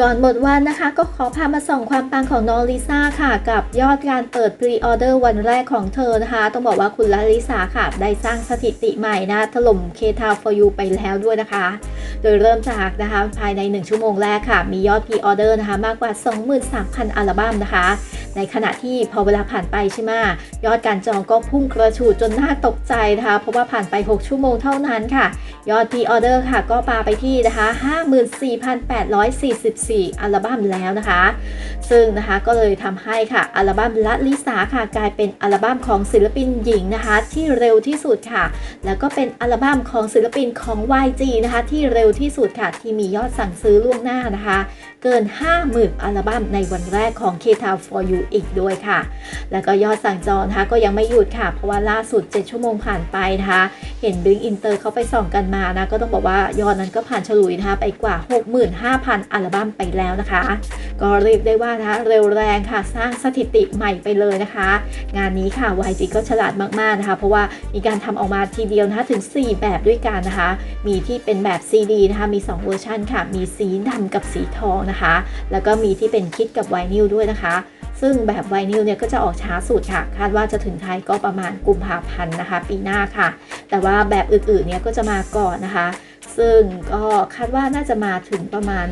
ก่อนหมดวันนะคะก็ขอพามาส่องความปังของน้องลิซ่าค่ะ กับยอดการเปิดพรีออเดอร์วันแรกของเธอนะคะ ต้องบอกว่าคุณลลิสาค่ะ ได้สร้างสถิติใหม่นะถล่มเคทาวฟอร์ยูไปแล้วด้วยนะคะ โดยเริ่มจากนะคะภายใน 1 ชั่วโมงแรกค่ะ มียอดพรีออเดอร์นะคะ มากกว่า 23,000 อัลบั้มนะคะ ในขณะที่พอเวลาผ่านไปใช่ไหมยอดการจองก็พุ่งกระฉูดจนน่าตกใจนะคะ เพราะว่าผ่านไป 6 ชั่วโมงเท่านั้นค่ะ ยอดพีออเดอร์ค่ะ ก็ปาไปที่นะคะ 54,844 อัลบั้มแล้วนะคะ ซึ่งนะคะก็เลยทำให้ค่ะ อัลบั้มละลิสาค่ะ กลายเป็นอัลบั้มของศิลปินหญิงนะคะ ที่เร็วที่สุดค่ะ แล้วก็เป็นอัลบั้มของศิลปินของ YG นะคะ ที่เร็วที่สุดค่ะ ที่มียอดสั่งซื้อล่วงหน้านะคะ เกิน 50,000 อัลบั้มในวันแรกของ k t o w for You อีกด้วยค่ะ แล้วก็ยอดสั่งจองนะคะก็ยังไม่หยุดค่ะ เพราะว่าล่าสุด 7 ชั่วโมงผ่านไปนะคะเห็น Blink Inter เขาไปส่องกันมานะก็ต้องบอกว่ายอดนั้นก็ผ่านฉลุยนะคะไปกว่า 65,000 อัลบั้มไปแล้วนะคะ ก็เรียกได้ว่านะคะเร็วแรงค่ะสร้างสถิติใหม่ไปเลยนะคะ งานนี้ค่ะ YG ก็ฉลาดมากๆนะคะ เพราะว่ามีการทำออกมาทีเดียวนะคะถึง 4 แบบด้วยกันนะคะ มีที่เป็นแบบ CD นะคะมี 2 เวอร์ชันค่ะ มีสีดำกับสีทองนะคะ แล้วก็มีที่เป็นคิดกับไวนิลด้วยนะคะ ซึ่งแบบไวนิลเนี่ยก็จะออกช้าสุดค่ะ คาดว่าจะถึงไทยก็ประมาณกุมภาพันธ์นะคะ ปีหน้าค่ะ แต่ว่าแบบอื่นๆเนี่ยก็จะมาก่อนนะคะ ซึ่งก็คาดว่าน่าจะมาถึงประมาณ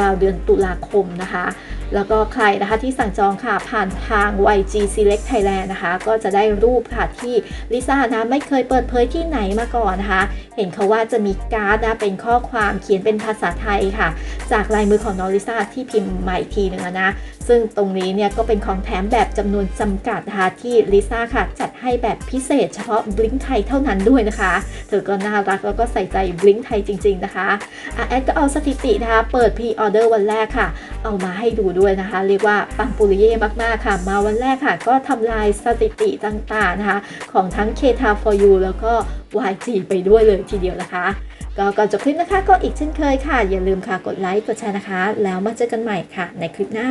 ราวๆเดือนตุลาคมนะคะ แล้วก็ใครนะคะที่สั่งจองค่ะผ่านทาง YG Select Thailand นะคะ ก็จะได้รูปค่ะที่ลิซ่านะไม่เคยเปิดเผยที่ไหนมาก่อนนะคะ เห็นเขาว่าจะมีการ์ดนะเป็นข้อความเขียนเป็นภาษาไทยค่ะ จากลายมือของน้องลิซ่าที่พิมพ์มาอีกทีหนึ่งนะซึ่งตรงนี้เนี่ยก็เป็นของแถมแบบจำนวนจำกัดนะคะที่ลิซ่าค่ะจัดให้แบบพิเศษเฉพาะบลิงไทยเท่านั้นด้วยนะคะ เธอก็น่ารักแล้วก็ใส่ใจบลิงไทยจริง ๆนะคะอะแอดก็เอาสถิตินะคะเปิดพรีออเดอร์วันแรกค่ะ เอามาให้ดูด้วยนะคะ เรียกว่าปังปุริเย่มากๆค่ะ มาวันแรกค่ะ ก็ทำลายสถิติต่างๆนะคะ ของทั้ง k t a for you แล้วก็ YG ไปด้วยเลยทีเดียวนะคะก็ก่อนจบคลิปนะคะก็อีกเช่นเคยค่ะ อย่าลืมค่ะกดไลค์กดแชร์นะคะ แล้วมาเจอกันใหม่ค่ะในคลิปหน้า